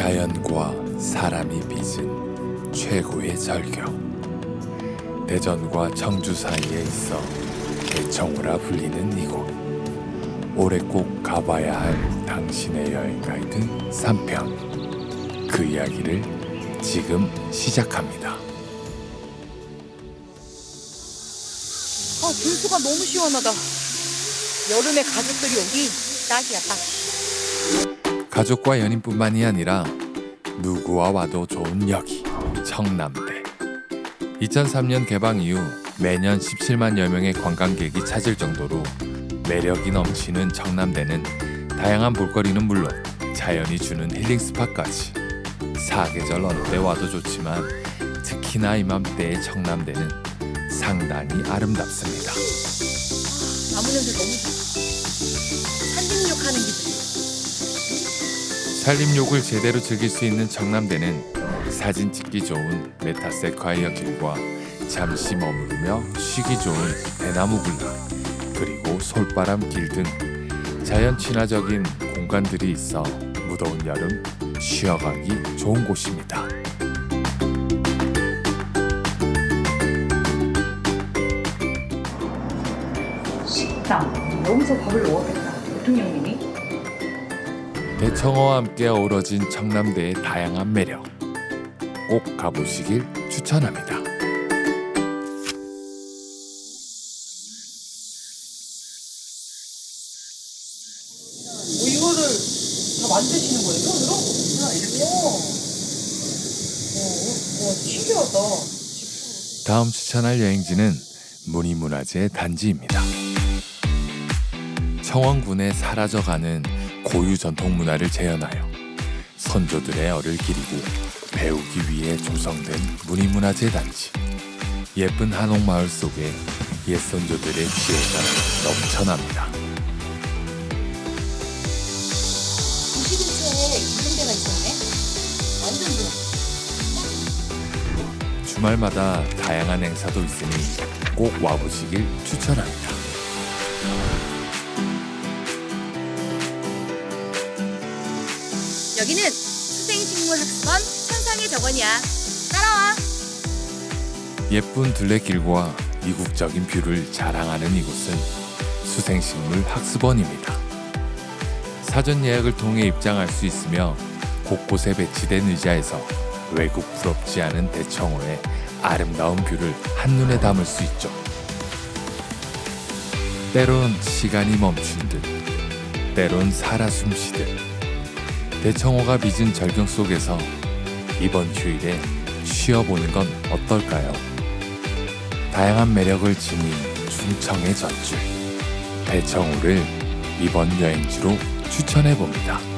자연과 사람이 빚은 최고의 절경. 대전과 청주 사이에 있어 대청호라 불리는 이곳. 올해 꼭 가봐야 할 당신의 여행 가이드 3편. 그 이야기를 지금 시작합니다. 아, 분수가 너무 시원하다. 여름에 가족들이 오기 딱이야, 딱. 가족과 연인뿐만이 아니라 누구와 와도 좋은 여기 청남대 2003년 개방 이후 매년 17만여 명의 관광객이 찾을 정도로 매력이 넘치는 청남대는 다양한 볼거리는 물론 자연이 주는 힐링 스팟까지 사계절 어느 때 와도 좋지만 특히나 이맘때의 청남대는 상당히 아름답습니다. 나무 냄새 너무 좋아. 산림욕 하는 기분. 산림욕을 제대로 즐길 수 있는 청남대는 사진 찍기 좋은 메타세콰이어 길과 잠시 머무르며 쉬기 좋은 대나무 군락 그리고 솔바람 길 등 자연 친화적인 공간들이 있어 무더운 여름 쉬어가기 좋은 곳입니다. 식당. 여기서 밥을 먹었겠다. 대통령님이. 대청어와 함께 어우러진 청남대의 다양한 매력 꼭 가보시길 추천합니다. 뭐 이거를 다 만드시는 거예요? 손으로? 이렇게. 와, 와, 신기하다. 다음 추천할 여행지는 문희문화재 단지입니다. 청원군에 사라져가는 고유 전통 문화를 재현하여 선조들의 얼을 기리고 배우기 위해 조성된 문희문화재 단지. 예쁜 한옥마을 속에 옛 선조들의 지혜가 넘쳐납니다. 도시 근처에 이런 데가 있었네. 완전 좋아. 주말마다 다양한 행사도 있으니 꼭 와보시길 추천합니다. 여기는 수생식물학습원 천상의 정원이야. 따라와. 예쁜 둘레길과 이국적인 뷰를 자랑하는 이곳은 수생식물 학습원입니다. 사전 예약을 통해 입장할 수 있으며 곳곳에 배치된 의자에서 외국 부럽지 않은 대청호의 아름다운 뷰를 한눈에 담을 수 있죠. 때론 시간이 멈춘 듯, 때론 살아 숨쉬듯, 대청호가 빚은 절경 속에서 이번 휴일에 쉬어보는 건 어떨까요? 다양한 매력을 지닌 충청의 젖줄 대청호를 이번 여행지로 추천해 봅니다.